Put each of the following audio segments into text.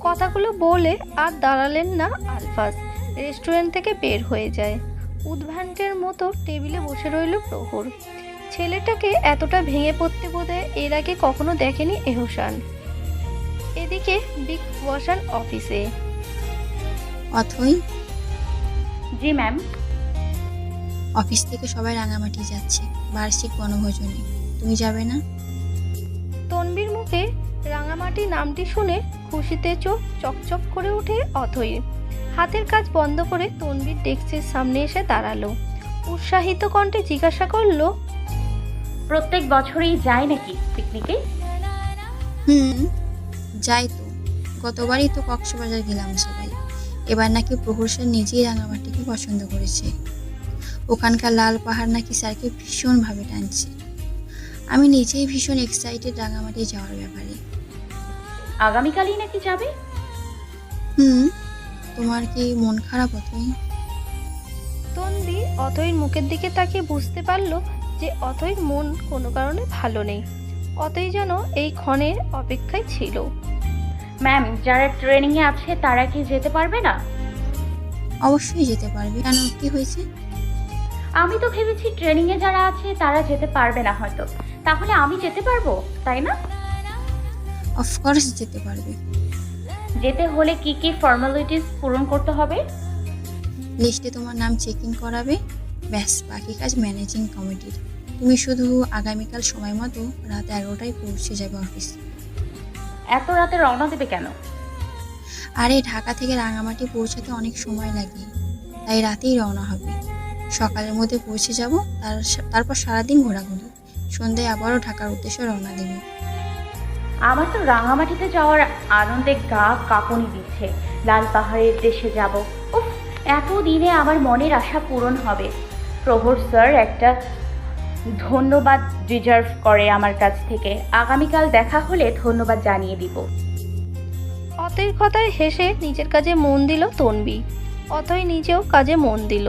কথাগুলো বলে আর দাঁড়ালেন না আলফাজ। রেস্টুরেন্ট থেকে বের হয়ে যায়। উদ্ভ্রান্তের মতো টেবিলে বসে রইল প্রহর। ছেলেটাকে এতটা ভেঙে পড়তে বোধহয় এর আগে কখনো দেখেনি এহসান। এদিকে বিগ ওয়াশান অফিসে। অথই জি ম্যাম। অফিস থেকে সবাই রাঙামাটি যাচ্ছে। বার্ষিক বনভোজনে। তুমি যাবে না? মুখে রাঙামাটি নামটি শুনে খুশিতে চোখ চকচক করে ওঠে অথই। হাতের কাজ বন্ধ করে তনবির ডেস্কের সামনে এসে দাঁড়াল। উৎসাহিত কণ্ঠে জিজ্ঞাসা করল প্রত্যেক বছরই যায় নাকি পিকনিকে? হুম যাই তো। গতবারই তো কক্সবাজার গেলাম সবাই। এবার নাকি প্রহর স্যার নিজেই রাঙামাটিকে পছন্দ করেছে। ওখানকার লাল পাহাড় নাকি স্যারকে ভীষণভাবে টানছে। আমি নিজেই ভীষণ এক্সাইটেড রাঙামাটি যাওয়ার ব্যাপারে। আগামীকালই নাকি যাবে? হুম তোমার কি মন খারাপ অথই তন্দি অথইর মুখের দিকে তাকিয়ে বুঝতে পারল যে অথইর মন কোনো কারণে ভালো নেই। অতই যেন এই ক্ষণের অপেক্ষায় ছিল। ম্যাম যারা ট্রেনিংয়ে আছে তারা কি যেতে পারবে না? অবশ্যই যেতে পারবে। কেন কি হয়েছে? আমি তো ভেবেছি ট্রেনিংয়ে যারা আছে তারা যেতে পারবে না হয়তো। তাহলে আমি যেতে পারব তাই না? অফকোর্স যেতে পারবে। যেতে হলে কি কি ফর্মালিটিস পূরণ করতে হবে? লিস্টে তোমার নাম চেকিং করাবে ব্যাস বাকি কাজ ম্যানেজিং কমিটির তুমি শুধু আগামীকাল সময় মতো রাত এগারোটায় পৌঁছে যাবে অফিস এত রাতে রওনা দেবে কেন? আরে ঢাকা থেকে রাঙামাটি পৌঁছাতে অনেক সময় লাগে তাই রাতেই রওনা হবে। সকালের মধ্যে পৌঁছে যাব তার তারপর সারাদিন ঘোরাঘুরি। সন্ধ্যায় আবারও ঢাকার উদ্দেশ্যে রওনা দেবে। আমার তো রাঙামাটিতে যাওয়ার আনন্দে গা কাঁপুনি দিচ্ছে। লাল পাহাড়ের দেশে যাব। উফ এত দিনে আমার মনের আশা পূরণ হবে। প্রহর স্যার একটা ধন্যবাদ ডিজার্ভ করে আমার কাছ থেকে। আগামীকাল দেখা হলে ধন্যবাদ জানিয়ে দিব। অতএর কথায় হেসে নিজের কাজে মন দিল তনবি। অতই নিজেও কাজে মন দিল।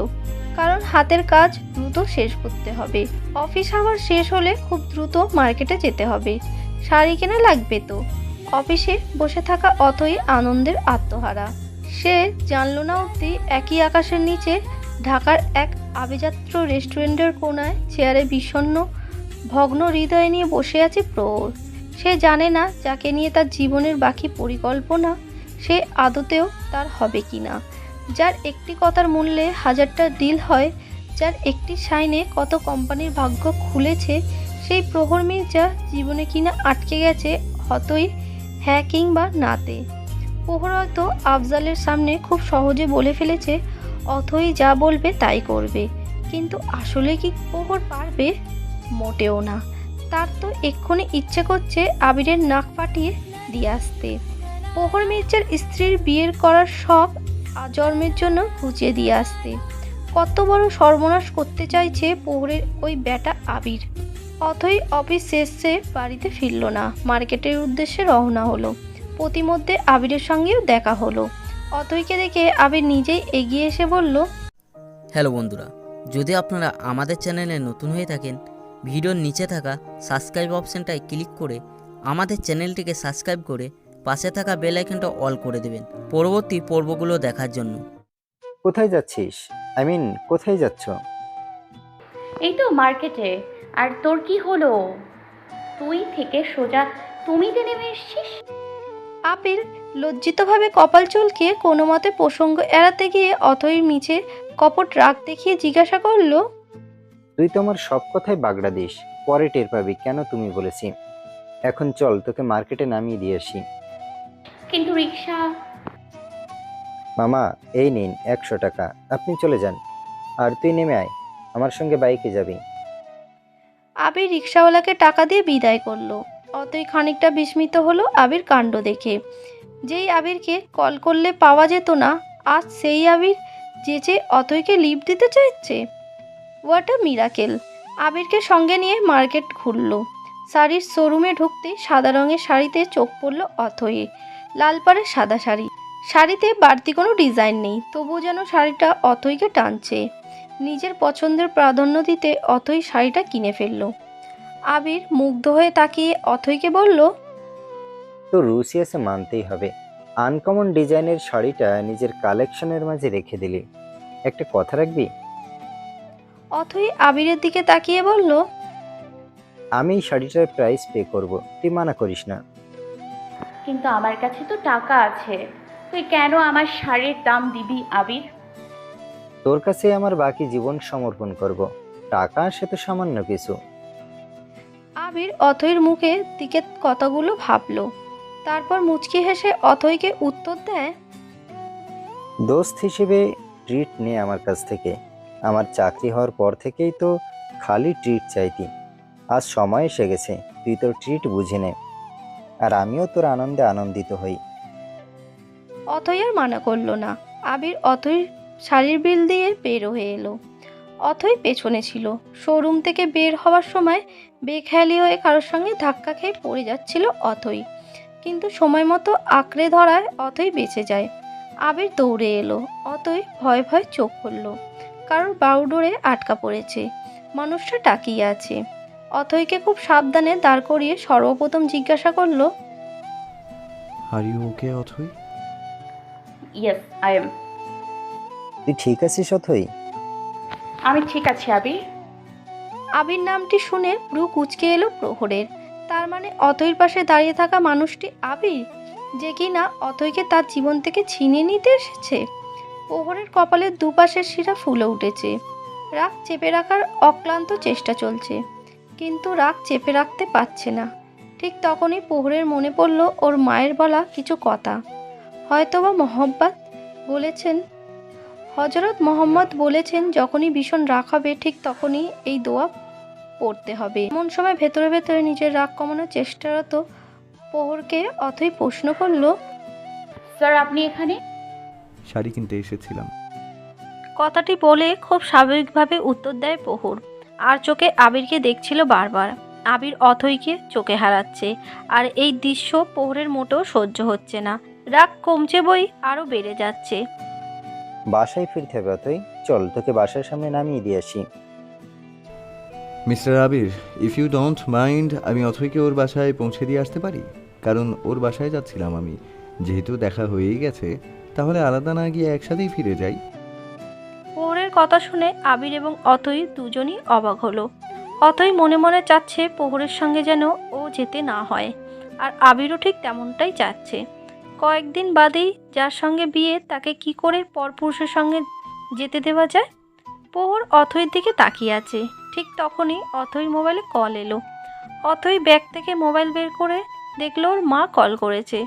কারণ হাতের কাজ দ্রুত শেষ করতে হবে। অফিস আওয়ার শেষ হলে খুব দ্রুত মার্কেটে যেতে হবে। শাড়ি কেনা লাগবে তো? অফিসে বসে থাকা অতই আনন্দের আত্মহারা। সে জানল না অবধি একই আকাশের নিচে ঢাকার এক আভিজাত্য রেস্টুরেন্টের কোনায় চেয়ারে বিষণ্ণ, ভগ্ন হৃদয় নিয়ে বসে আছে প্রৌঢ় সে জানে না যাকে নিয়ে তার জীবনের বাকি পরিকল্পনা, সে আদতেও তার হবে কি না যার একটি কথার মূল্যে হাজারটা ডিল হয়, যার একটি সাইনে কত কোম্পানির ভাগ্য খুলেছে, সেই প্রহর মির্জা জীবনে কিনা আটকে গেছে হতই হ্যাঁ কিংবা নাতে। প্রহর হয়তো আফজালের সামনে খুব সহজে বলে ফেলেছে, অথই যা বলবে তাই করবে। কিন্তু আসলে কি প্রহর পারবে? মোটেও না। তার তো এক্ষুনি ইচ্ছে করছে আবিরের নাক ফাটিয়ে দিয়ে আসতে। প্রহর মির্জার স্ত্রীর বিয়ের করার শখ জন্মের জন্য ঘুচিয়ে দিয়ে আসতে। কত বড় সর্বনাশ করতে চাইছে প্রহরের ওই ব্যাটা আবির। অথই অফিস শেষে বাড়িতে ফিরল না। মার্কেটের উদ্দেশ্যে রওনা হলো। প্রতিমধ্যে আবিরের সঙ্গেও দেখা হলো। অথইকে দেখে আবির নিজেই এগিয়ে এসে বলল, হ্যালো বন্ধুরা, যদি আপনারা আমাদের চ্যানেলে নতুন হয়ে থাকেন, ভিডিওর নিচে থাকা সাবস্ক্রাইব অপশানটায় ক্লিক করে আমাদের চ্যানেলটিকে সাবস্ক্রাইব করে পাশে থাকা বেল আইকনটা অল করে দেবেন। পরবর্তী পর্বগুলো দেখার জন্য। কোথায় যাচ্ছিস? আই মিন কোথায় যাচ্ছ? এই তো মার্কেটে আর তোর কি হলো? তুই থেকে সোজা তুমিতে নেমে এসছিস? আবির লজ্জিতভাবে কপাল চুলকে কোনো মতে প্রসঙ্গ এড়াতে গিয়ে অথইর মিছে কপট রাগ দেখিয়ে জিজ্ঞাসা করল তুই তো আমার সব কথাই বাগড়া দিস। পরে টের পাবি কেন তুমি বলেছি। এখন চল তোকে মার্কেটে নামিয়ে দিয়ে আসি। কিন্তু রিক্সা। মামা এই নিন একশো টাকা। আপনি চলে যান। আর তুই নেমে আয়। আমার সঙ্গে বাইকে যাবি। আবির রিক্সাওয়ালাকে টাকা দিয়ে বিদায় করল। অতই খানিকটা বিস্মিত হলো আবির কাণ্ড দেখে। যেই আবিরকে কল করলে পাওয়া যেত না আজ সেই আবির যে যেচে অতইকে লিফট দিতে চাইছে। হোয়াট আ মিরাকেল আবিরকে সঙ্গে নিয়ে মার্কেট ঘুরলো। শাড়ির শোরুমে ঢুকতে সাদা রঙের শাড়িতে চোখ পড়ল অথয়ে লাল পাড়ের সাদা শাড়ি। শাড়িতে বাড়তি কোনো ডিজাইন নেই তবু যেন শাড়িটা অথইকে টানছে। নিজের পছন্দের প্রাধান্য দিতে অতই শাড়িটা কিনে ফেলল। আবির মুগ্ধ হয়ে তাকিয়ে অথইকে বলল তো রুচি আছে মানতেই হবে। আনকমন ডিজাইনের শাড়িটা নিজের কালেকশনের মাঝে রেখে দিলি। একটা কথা রাখবি? অথই আবিরের দিকে তাকিয়ে বলল আমি শাড়িটার প্রাইস পে করব। তুই মানা করিস না। কিন্তু আমার কাছে তো টাকা আছে। তুই কেন আমার শাড়ির দাম দিবি আবির? তোর কাছে আমার বাকি জীবন সমর্পণ করব। টাকা সে তো সামান্য কিছু। আবির অথইর মুখে দিকে কতগুলো ভাবলো। তারপর মুচকি হেসে অথইকে উত্তর দেয় দোস্ত হিসেবে ট্রিট নে আমার কাছ থেকে। আমার চাকরি হওয়ার পর থেকেই তো খালি ট্রিট চাইতি। আজ সময় এসে গেছে তুই তোর ট্রিট বুঝে নে। আর আমিও তোর আনন্দে আনন্দিত হই। অথই আর মানা করল না। আবির অথই শাড়ির বিল দিয়ে বের হয়ে এলো। অথই পেছনে ছিল। শোরুম থেকে বের হওয়ার সময় বেখেয়ালি হয়ে কারোর সঙ্গে ধাক্কা খেয়ে পড়ে যাচ্ছিল অথই কিন্তু সময় মতো আঁকড়ে ধরায় অথই বেঁচে যায়। আবির দৌড়ে এলো। অতই ভয় ভয় চোখ খুলল। কারোর বাউডোরে আটকা পড়েছে। মানুষটা তাকিয়ে আছে। অথইকে খুব সাবধানে দাঁড় করিয়ে সর্বপ্রথম জিজ্ঞাসা করল are you okay Athoi? Yes I am তুই ঠিক আছিস অথই? আমি ঠিক আছি আবির আবির নামটি শুনে ব্রু কুচকে এলো প্রহরের। তার মানে অথৈর পাশে দাঁড়িয়ে থাকা মানুষটি আবির যে কিনা অথৈকে তার জীবন থেকে ছিনিয়ে নিতে এসেছে। প্রহরের কপালের দুপাশের শিরা ফুলে উঠেছে। রাগ চেপে রাখার অক্লান্ত চেষ্টা চলছে। কিন্তু রাগ চেপে রাখতে পারছে না। ঠিক তখনই পোহরের মনে পড়ল ওর মায়ের বলা কিছু কথা। হয়তোবা মোহব্বত বলেছেন হজরত মোহাম্মদ বলেছেন যখনই ভীষণ রাগ হবে ঠিক তখনই এই দোয়া পড়তে হবে। এমন সময় ভেতরে ভেতরে নিজের রাগ কমানোর চেষ্টারত পোহরকে অথই প্রশ্ন করল স্যার আপনি এখানে? শাড়ি কিনতে এসেছিলাম। কথাটি বলে খুব স্বাভাবিকভাবে উত্তর দেয় প্রহর আর চোখে আবিরকে দেখছিল বারবার। আবির অথইকে চোখে হারাচ্ছে আর এই দৃশ্য পোহরের মোটেও সহ্য হচ্ছে না। রাগ কমছে বই আরও বেড়ে যাচ্ছে। বাসায় ফিরতে হবে অথই চল তোকে বাসার সামনে নামিয়ে দিয়ে আসি। Mister Abir if you don't mind আমি অথইকে ওর বাসায় পৌঁছে দিয়ে আসতে পারি? কারণ ওর বাসায় যাচ্ছিলাম আমি। যেহেতু দেখা হয়েই গেছে তাহলে আলাদা না গিয়ে একসাথেই ফিরে যাই। কথা শুনে আবির এবং অতই দুজনই অবাক হলো। অতই মনে মনে চাচ্ছে প্রহরের সঙ্গে যেন ও যেতে না হয়, আর আবিরও ঠিক তেমনটাই চাচ্ছে। কয়েকদিন বাদেই যার সঙ্গে বিয়ে, তাকে কি করে পরপুরুষের সঙ্গে যেতে দেওয়া যায়? প্রহর অথইর দিকে তাকিয়ে আছে। ঠিক তখনই অথই মোবাইলে কল এলো। অথই ব্যাগ থেকে মোবাইল বের করে দেখল ওর মা কল করেছে।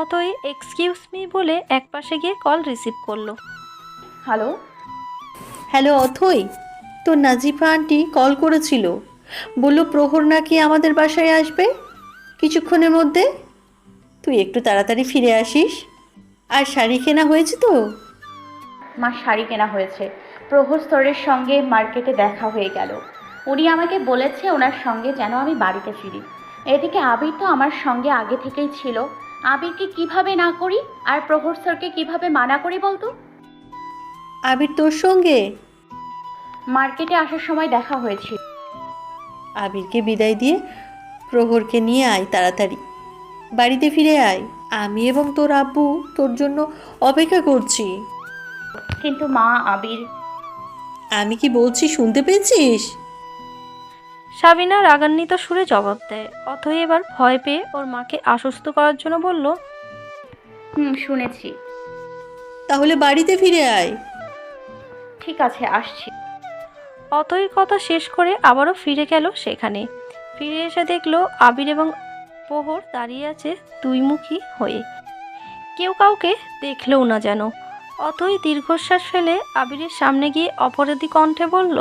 অথই এক্সকিউজ মি বলে একপাশে গিয়ে কল রিসিভ করল। হ্যালো হ্যালো অথই, তো নাজিফা আন্টি কল করেছিল। বলল, প্রহর নাকি আমাদের বাসায় আসবে? কিছুক্ষণের মধ্যে। তুই একটু তাড়াতাড়ি ফিরে আসিস। আর শাড়ি কেনা হয়েছে তো? মা, শাড়ি কেনা হয়েছে। প্রহর স্তরের সঙ্গে মার্কেটে দেখা হয়ে গেল। উনি আমাকে বলেছে ওনার সঙ্গে যেন আমি বাড়িতে ফিরি। এদিকে আবির তো আমার সঙ্গে আগে থেকেই ছিল। আবিরকে কীভাবে না করি? আর প্রহর স্যারকে কীভাবে মানা করি বলতো? আবির তোর সঙ্গে? মার্কেটে আসার সময় দেখা হয়েছিল আবিরকে বিদায় দিয়ে প্রহরকে নিয়ে আয় তাড়াতাড়ি। বাড়িতে ফিরে আয়। আমি এবং তোর আব্বু তোর জন্য অপেক্ষা করছি। কিন্তু মা আবির। আমি কি বলছি শুনতে পেয়েছিস? সাবিনা রাগান্বিত সুরে জবাব দেয়। অথই এবার ভয় পেয়ে ওর মাকে আশ্বস্ত করার জন্য বলল হুম শুনেছি। তাহলে বাড়িতে ফিরে আয়। ঠিক আছে আসছি। অথইর কথা শেষ করে আবারও ফিরে গেল সেখানে। ফিরে এসে দেখল আবির এবং প্রহর দাঁড়িয়ে আছে দুইমুখী হয়ে। কেউ কাউকে দেখলেও না যেন। অতই দীর্ঘশ্বাস ফেলে আবিরের সামনে গিয়ে অপরাধী কণ্ঠে বলল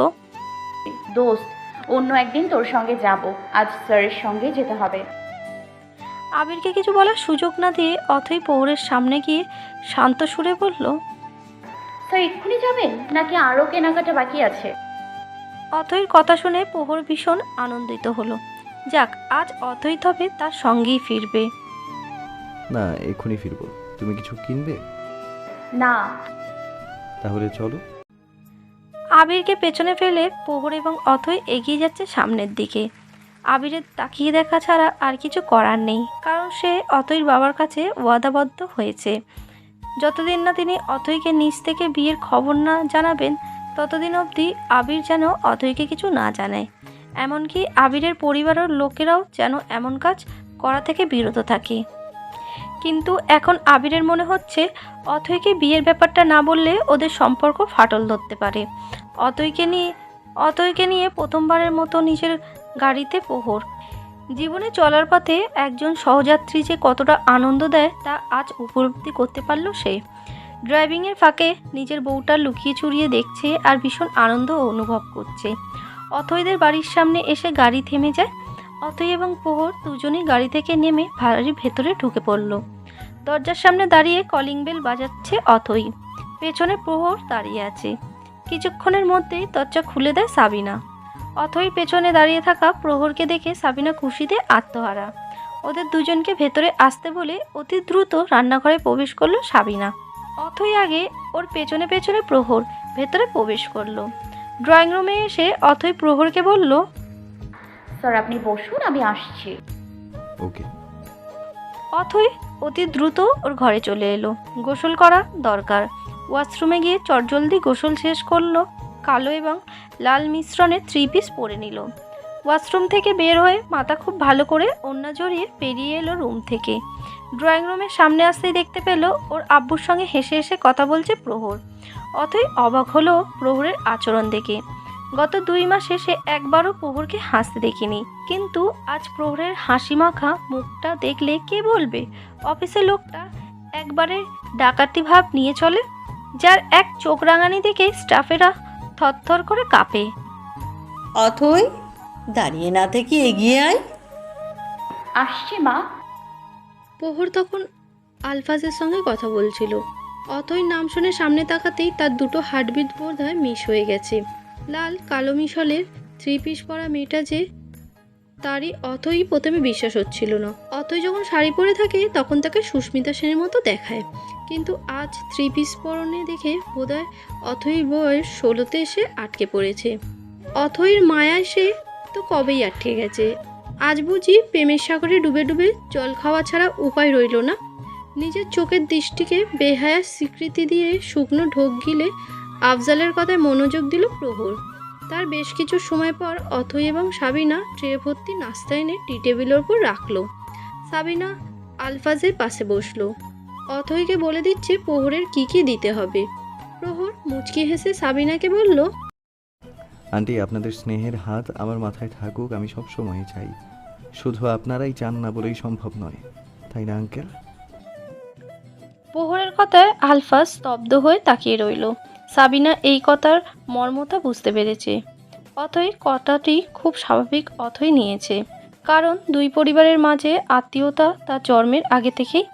দোস্ত অন্য একদিন তোর সঙ্গে যাব। আজ স্যারের সঙ্গে যেতে হবে। আবিরকে কিছু বলার সুযোগ না দিয়ে অথই প্রহরের সামনে গিয়ে শান্ত সুরে বলল স্যার এক্ষুনি যাবেন? নাকি আরও কেনাকাটা বাকি আছে? অথৈর কথা শুনে প্রহর ভীষণ আনন্দিত হলো। যাক আজ অথৈ তবে তার সঙ্গেই ফিরবে। না এক্ষুনি ফিরবো। তুমি কিছু কিনবে? না। তাহলে চলো। আবিরকে পেছনে ফেলে প্রহর এবং অথই এগিয়ে যাচ্ছে সামনের দিকে। আবিরের তাকিয়ে দেখা ছাড়া আর কিছু করার নেই কারণ সে অতইর বাবার কাছে ওয়াদাবদ্ধ হয়েছে। যতদিন না তিনি অথৈকে নিজ থেকে বিয়ের খবর না জানাবেন, ততদিন অবধি আবির যেন অথইকে কিছু না জানায়। এমনকি আবিরের পরিবারের লোকেরাও যেন এমন কাজ করা থেকে বিরত থাকে। কিন্তু এখন আবিরের মনে হচ্ছে, অথইকে বিয়ের ব্যাপারটা না বললে ওদের সম্পর্ক ফাটল ধরতে পারে। অতইকে নিয়ে অতইকে নিয়ে প্রথমবারের মতো নিজের গাড়িতে প্রহর জীবনে চলার পথে একজন সহযাত্রী যে কতটা আনন্দ দেয়, তা আজ উপলব্ধি করতে পারল সে। ড্রাইভিংয়ের ফাঁকে নিজের বউটা লুকিয়ে চুরিয়ে দেখছে আর ভীষণ আনন্দ অনুভব করছে। অথইদের বাড়ির সামনে এসে গাড়ি থেমে যায়। অথই এবং প্রহর দুজনেই গাড়ি থেকে নেমে বাড়ির ভেতরে ঢুকে পড়ল। দরজার সামনে দাঁড়িয়ে কলিং বেল বাজাচ্ছে অথই। পেছনে প্রহর দাঁড়িয়ে আছে। কিছুক্ষণের মধ্যেই দরজা খুলে দেয় সাবিনা। অথই পেছনে দাঁড়িয়ে থাকা প্রহরকে দেখে সাবিনা খুশিতে আত্মহারা। ওদের দুজনকে ভেতরে আসতে বলে অতি দ্রুত রান্নাঘরে প্রবেশ করল সাবিনা। অথই আগে ওর পেছনে পেছনে প্রহর ভেতরে প্রবেশ করল। ড্রয়িং রুমে এসে অথই প্রহরকে বলল স্যার আপনি বসুন আমি আসছি। ওকে। অথই অতি দ্রুত ওর ঘরে চলে এলো। গোসল করা দরকার। ওয়াশরুমে গিয়ে চটজলদি গোসল শেষ করল। কালো এবং লাল মিশ্রণের থ্রি পিস পরে নিল। ওয়াশরুম থেকে বের হয়ে মাথা খুব ভালো করে ওন্না জড়িয়ে পেরিয়ে এলো রুম থেকে। ড্রয়িং রুমের সামনে আসতেই দেখতে পেল ওর আব্বুর সঙ্গে হেসে হেসে কথা বলছে প্রহর। অথই অবাক হলো প্রহরের আচরণ দেখে। গত দুই মাসে সে একবারও প্রহরকে হাসতে দেখিনি। কিন্তু আজ প্রহরের হাসি মাখা মুখটা দেখলে কে বলবে? অফিসের লোকটা একবারে ডাকাতি ভাব নিয়ে চলে, যার এক চোখ রাঙানি দেখে স্টাফেরা থরথর করে কাঁপে। অথই দাঁড়িয়ে না থেকে এগিয়ে আয়। আসছি মা। প্রহর তখন আলফাজের সঙ্গে কথা বলছিল। অথই নাম শুনে সামনে তাকাতেই তার দুটো হার্টবিট বোধ হয় মিস হয়ে গেছে। লাল কালো মিশলের থ্রি পিস পরা মেয়েটা যে তারই অথই প্রথমে বিশ্বাস হচ্ছিল না। অথই যখন শাড়ি পরে থাকে, তখন তাকে সুস্মিতা সেনের মতো দেখায়। কিন্তু আজ থ্রি পিস পরনে দেখে বোধহয় অথই বয়স ষোলোতে এসে আটকে পড়েছে। অথইর মায়া সে তো কবেই আটকে গেছে। আজ বুঝি প্রেমের সাগরে ডুবে ডুবে জল খাওয়া ছাড়া উপায় রইল না। নিজের চোখের দৃষ্টিকে বেহায়া স্বীকৃতি দিয়ে শুকনো ঢোক গিলে আফজালের কথায় মনোযোগ দিল প্রহর। তার বেশ কিছু সময় পর অথই এবং সাবিনা ট্রে ভর্তি নাস্তা এনে টি টেবিলের ওপর রাখল। সাবিনা আলফাজের পাশে বসল। অথইকে বলে দিচ্ছে প্রহরের কি কি দিতে হবে। প্রহর মুচকি হেসে সাবিনাকে বলল আন্টি আপনাদের স্নেহের হাত আমার মাথায় থাকুক আমি সব সময় চাই। শুধু আপনারাই চান না বলেই সম্ভব নয়। তাই না আঙ্কেল? প্রহরের কথায় আলফা স্তব্ধ হয়ে তাকিয়ে রইল। সাবিনা এই কথার মর্মতা বুঝতে পেরেছে। অথই কথাটি খুব স্বাভাবিক অথই নিয়েছে। কারণ দুই পরিবারের মাঝে আত্মীয়তা তার জন্মের আগে থেকেই।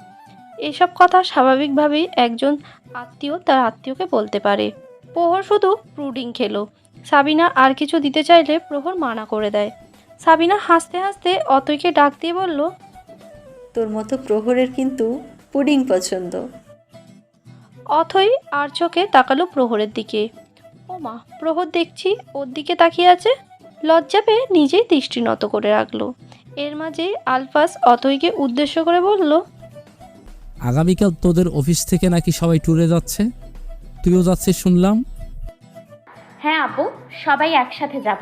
এসব কথা স্বাভাবিকভাবেই একজন আত্মীয় তার আত্মীয়কে বলতে পারে। প্রহর শুধু প্রুডিং খেলো। সাবিনা আর কিছু দিতে চাইলে প্রহর মানা করে দেয়। সাবিনা হাসতে হাসতে অতইকে ডাক দিয়ে বলল, তোর মতো প্রহরের কিন্তু পুডিং পছন্দ। অথই আর চোখে তাকালো প্রহরের দিকে। ও মা প্রহর দেখছি ওর দিকে তাকিয়ে আছে? লজ্জা পেয়ে নিজেই দৃষ্টি নত করে রাখল। এর মাঝে আলফাস অথইকে উদ্দেশ্য করে বলল আগামীকাল তোদের অফিস থেকে নাকি সবাই ট্যুরে যাচ্ছে? তুইও যাচ্ছিস শুনলাম? হ্যাঁ আপু সবাই একসাথে যাব।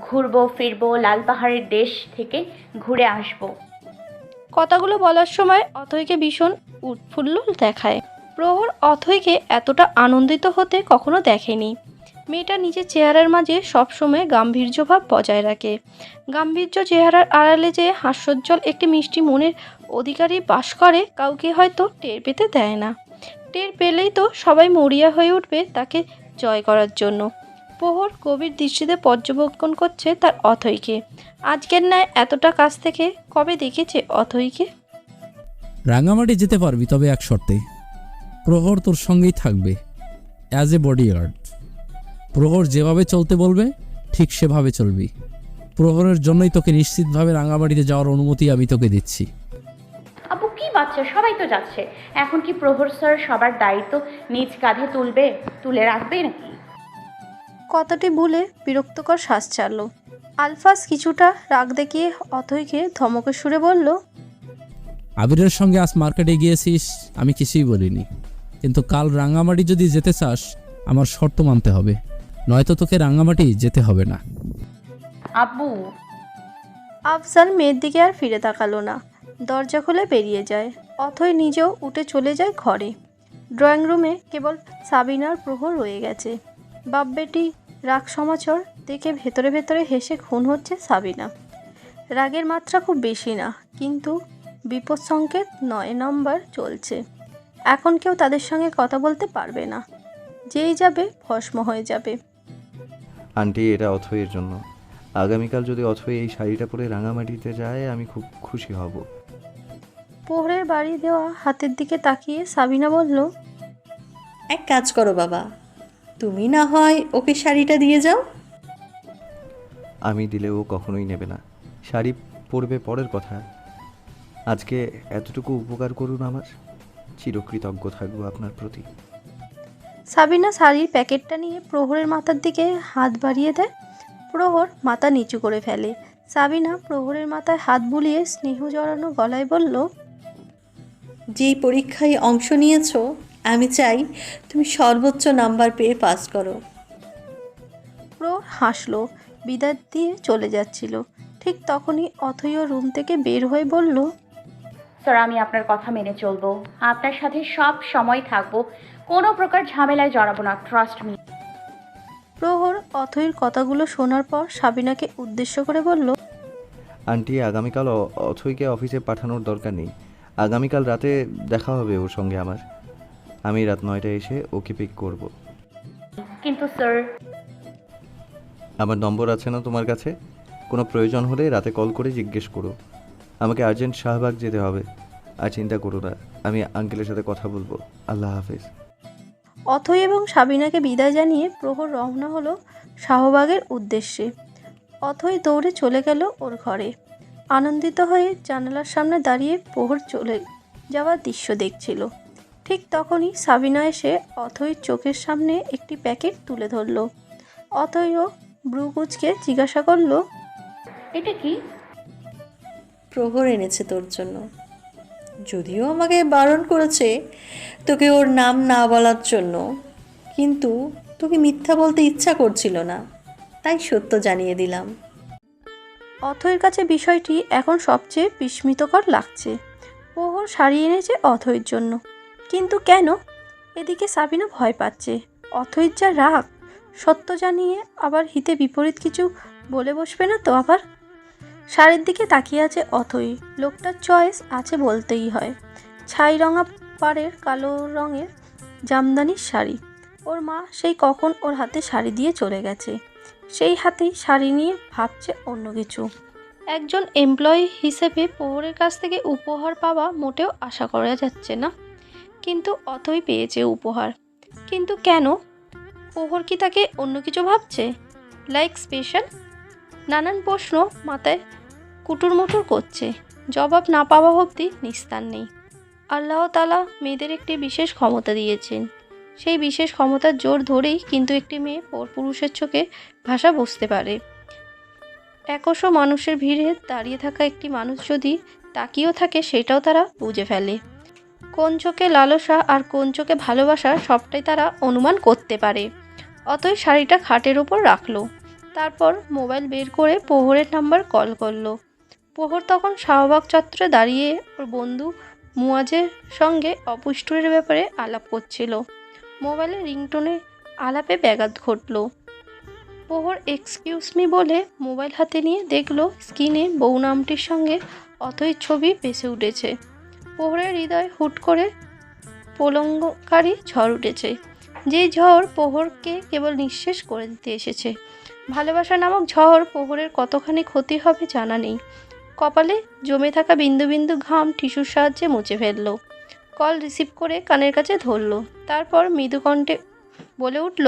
ঘুরবো ফিরবো লাল পাহাড়ের দেশ থেকে ঘুরে আসব। কথাগুলো বলার সময় অথইকে ভীষণ উৎফুল্ল দেখায়। প্রহর অথৈকে এতটা আনন্দিত হতে কখনো দেখেনি। মেয়েটা নিজের চেহারার মাঝে সবসময় গাম্ভীর্যভাব বজায় রাখে। গাম্ভীর্য চেহারার আড়ালে যে হাস্যোজ্জ্বল একটি মিষ্টি মনের অধিকারী বাস করে, কাউকে হয়তো টের পেতে দেয় না। টের পেলেই তো সবাই মরিয়া হয়ে উঠবে তাকে জয় করার জন্য। প্রহর গভীর দৃষ্টিতে পর্যবেক্ষণ করছে তার অথৈকে। আজকের ন্যায় এতটা কাছ থেকে কবে দেখেছে অথৈকে? রাঙামাটি যেতে পারবি, তবে এক শর্তে। প্রহর তোর সঙ্গেই থাকবে অ্যাজ এ বডি গার্ড প্রহর যেভাবে চলতে বলবে ঠিক সেভাবে চলবি। প্রহরের জন্যই তোকে নিশ্চিতভাবে রাঙামাটিতে যাওয়ার অনুমতি আমি তোকে দিচ্ছি। আব্বু কি বাচ্চা? সবাই তো যাচ্ছে। এখন কি প্রহর স্যার সবার দায়িত্ব নিজ কাঁধে তুলবে তুলে রাখবে নাকি? কথাটি ভুলে বিরক্তকর শ্বাস ছাড়ল। আলফাজ কিছুটা রাগ দেখিয়ে অথইকে ধমকের সুরে বলল আবিরের সঙ্গে আজ মার্কেটে গিয়েছিস আমি কিছুই বলিনি। কিন্তু কাল রাঙামাটি যদি যেতে চাস, আমার শর্ত মানতে হবে। নয়তো তোকে রাঙামাটি যেতে হবে না। আব্বু, আফজাল মেয়ের দিকে আর ফিরে তাকালো না। দরজা খুলে বেরিয়ে যায়, অথই নিজেও উঠে চলে যায় ঘরে। ড্রয়িং রুমে কেবল সাবিনার প্রহর রয়ে গেছে। বাপ বেটি রাগ সমাচর দেখে ভেতরে ভেতরে হেসে খুন হচ্ছে সাবিনা। রাগের মাত্রা খুব বেশি না, কিন্তু বিপদ সংকেত নয় নম্বর চলছে। এখন কেউ তাদের সঙ্গে কথা বলতে পারবে না। যেই যাবে ভস্ম হয়ে যাবে। আন্টি এটা অথয়ের জন্য। আগামীকাল যদি অথয় এই শাড়িটা পরে রাঙামাটিতে যায় আমি খুব খুশি হব। পোহরের বাড়ি দেওয়া হাতের দিকে তাকিয়ে সাবিনা বলল এক কাজ করো বাবা তুমি না হয় ওকে শাড়িটা দিয়ে যাও। আমি দিলে ও কখনোই নেবে না। শাড়ি পরবে পরের কথা। আজকে এতটুকু উপকার করুন আমার। চিরকৃতজ্ঞ থাকব আপনার প্রতি। সাবিনা শাড়ির প্যাকেটটা নিয়ে প্রহরের মাথার দিকে হাত বাড়িয়ে দেয়। প্রহর মাথা নিচু করে ফেলে। সাবিনা প্রহরের মাথায় হাত বুলিয়ে স্নেহ জড়ানো গলায় বলল যেই পরীক্ষায় অংশ নিয়েছো আমি চাই তুমি সর্বোচ্চ নাম্বার পেয়ে পাস করো। প্রহর হাসলো বিদায় দিয়ে চলে যাচ্ছিল। ঠিক তখনই অথৈয় রুম থেকে বের হয়ে বলল স্যার আমি আপনার কথা মেনে চলবো। আপনার সাথে সব সময় থাকব। কোনো প্রকার ঝামেলায় জড়াবো না ট্রাস্ট মি প্রহর অথৈর কথাগুলো শোনার পর সাবিনাকে উদ্দেশ্য করে বলল আন্টি আগামীকাল অ- অথইকে অফিসে পাঠানোর দরকার নেই। আগামীকাল রাতে দেখা হবে ওর সঙ্গে আমার। আমি রাত নয়টায় এসে ওকে পিক করব। কিন্তু স্যার আমার নম্বর আছে না তোমার কাছে? কোনো প্রয়োজন হলে রাতে কল করে জিজ্ঞেস করো। আমাকে আর্জেন্ট শাহবাগ যেতে হবে। আর চিন্তা করো না আমি আঙ্কেলের সাথে কথা বলব। আল্লাহ হাফেজ। অথৈ এবং সাবিনাকে বিদায় জানিয়ে প্রহর রওনা হলো শাহবাগের উদ্দেশ্যে। অথই দৌড়ে চলে গেল ওর ঘরে। আনন্দিত হয়ে জানালার সামনে দাঁড়িয়ে প্রহর চলে যাওয়ার দৃশ্য দেখছিল। ঠিক তখনই সাবিনা এসে অথৈর চোখের সামনে একটি প্যাকেট তুলে ধরল। অথৈও ব্রুকুচকে জিজ্ঞাসা করল এটা কি? প্রহর এনেছে তোর জন্য। যদিও আমাকে বারণ করেছে তোকে ওর নাম না বলার জন্য, কিন্তু তোকে মিথ্যা বলতে ইচ্ছা করছিল না, তাই সত্য জানিয়ে দিলাম। অথয়ের কাছে বিষয়টি এখন সবচেয়ে বিস্মিতকর লাগছে। প্রহর শাড়ি এনেছে অথৈর জন্য। কিন্তু কেন? এদিকে সাবিনা ভয় পাচ্ছে। অথৈর যা রাগ, সত্য জানিয়ে আবার হিতে বিপরীত কিছু বলে বসবে না তো আবার? শাড়ির দিকে তাকিয়ে আছে অথই। লোকটার চয়েস আছে বলতেই হয়। ছাই রঙা পাড়ের কালো রঙের জামদানির শাড়ি। ওর মা সেই কখন ওর হাতে শাড়ি দিয়ে চলে গেছে। সেই হাতেই শাড়ি নিয়ে ভাবছে অন্য কিছু। একজন এমপ্লয়ি হিসেবে প্রহরের কাছ থেকে উপহার পাওয়া মোটেও আশা করা যাচ্ছে না। কিন্তু অতই পেয়েছে উপহার। কিন্তু কেন? প্রহর কি তাকে অন্য কিছু ভাবছে? লাইক স্পেশাল নানান প্রশ্ন মাথায় কুটুর মুটুর করছে। জবাব না পাওয়া অবধি নিস্তার নেই। আল্লাহ তালা মেয়েদের একটি বিশেষ ক্ষমতা দিয়েছেন। সেই বিশেষ ক্ষমতার জোর ধরেই কিন্তু একটি মেয়ে পরপুরুষের চোখে ভাষা বুঝতে পারে। একশো মানুষের ভিড়ে দাঁড়িয়ে থাকা একটি মানুষ যদি তাকিয়েও থাকে, সেটাও তারা বুঝে ফেলে। কোন চোখে লালসা আর কোন চোখে ভালোবাসা সবটাই তারা অনুমান করতে পারে। অতই শাড়িটা খাটের ওপর রাখল। তারপর মোবাইল বের করে প্রহরের নাম্বার কল করল। প্রহর তখন শাহবাগ চত্বরে দাঁড়িয়ে ওর বন্ধু মুয়াজের সঙ্গে অপুষ্টুরের ব্যাপারে আলাপ করছিল। মোবাইলে রিংটোনে আলাপে ব্যাঘাত ঘটলো। প্রহর এক্সকিউজ মি বলে মোবাইল হাতে নিয়ে দেখল স্ক্রিনে বউ নামটির সঙ্গে অথই ছবি ভেসে উঠেছে। প্রহরের হৃদয় হুট করে প্রলঙ্গকারী ঝড় উঠেছে। যেই ঝড় প্রহরকে কেবল নিঃশেষ করে দিতে এসেছে। ভালোবাসা নামক ঝড় প্রহরের কতখানি ক্ষতি হবে জানা নেই। কপালে জমে থাকা বিন্দু বিন্দু ঘাম টিস্যুর সাহায্যে মুছে ফেলল। কল রিসিভ করে কানের কাছে ধরলো। তারপর মৃদু কণ্ঠে বলে উঠল,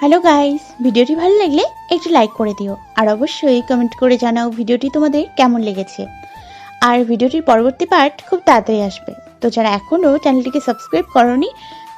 হ্যালো গাইস, ভিডিওটি ভালো লাগলে একটু লাইক করে দিও। আর অবশ্যই কমেন্ট করে জানাও ভিডিওটি তোমাদের কেমন লেগেছে। আর ভিডিওটির পরবর্তী পার্ট খুব তাড়াতাড়ি আসবে। তো যারা এখনও চ্যানেলটিকে সাবস্ক্রাইব করনি